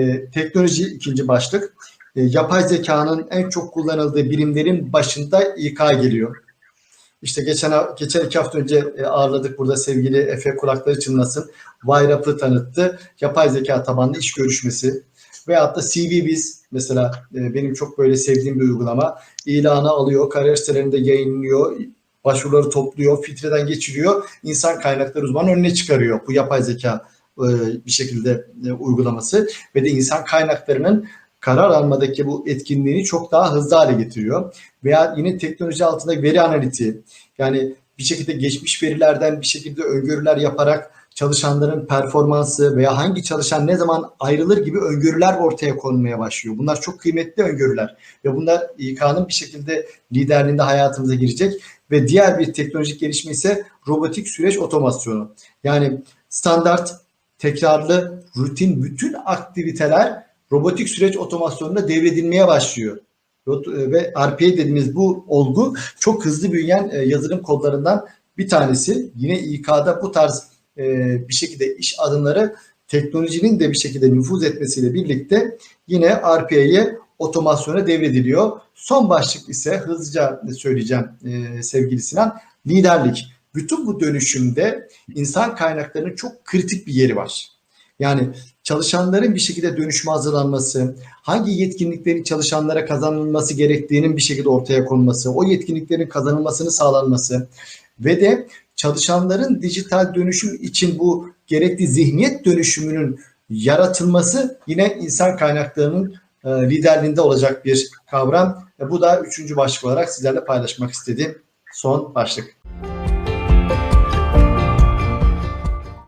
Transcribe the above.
E, teknoloji ikinci başlık. E, yapay zekanın en çok kullanıldığı birimlerin başında İK geliyor. İşte geçen geçen iki hafta önce e, ağırladık burada sevgili Efe kulakları çınlasın. Vayrap'ı tanıttı. Yapay zeka tabanlı iş görüşmesi. Veyahut da CVBiz mesela e, benim çok böyle sevdiğim bir uygulama. İlanı alıyor, kariyer sitelerinde yayınlıyor, başvuruları topluyor, filtreden geçiriyor. insan kaynakları uzmanı önüne çıkarıyor. Bu yapay zeka bir şekilde uygulaması ve de insan kaynaklarının karar almadaki bu etkinliğini çok daha hızlı hale getiriyor. Veya yine teknoloji altında veri analitiği yani bir şekilde geçmiş verilerden bir şekilde öngörüler yaparak çalışanların performansı veya hangi çalışan ne zaman ayrılır gibi öngörüler ortaya konmaya başlıyor. Bunlar çok kıymetli öngörüler ve bunlar İK'nın bir şekilde liderliğinde hayatımıza girecek ve diğer bir teknolojik gelişme ise robotik süreç otomasyonu. Yani standart, tekrarlı, rutin bütün aktiviteler robotik süreç otomasyonunda devredilmeye başlıyor. Ve RPA dediğimiz bu olgu çok hızlı büyüyen e, yazılım kodlarından bir tanesi. Yine İK'da bu tarz e, bir şekilde iş adımları teknolojinin de bir şekilde nüfuz etmesiyle birlikte yine RPA'ye otomasyona devrediliyor. Son başlık ise hızlıca söyleyeceğim e, sevgili Sinan. Liderlik. Bütün bu dönüşümde insan kaynaklarının çok kritik bir yeri var. Yani çalışanların bir şekilde dönüşme hazırlanması, hangi yetkinliklerin çalışanlara kazanılması gerektiğinin bir şekilde ortaya konması, o yetkinliklerin kazanılmasını sağlanması ve de çalışanların dijital dönüşüm için bu gerekli zihniyet dönüşümünün yaratılması yine insan kaynaklarının e, liderliğinde olacak bir kavram. Bu da üçüncü başlık olarak sizlerle paylaşmak istediğim son başlık.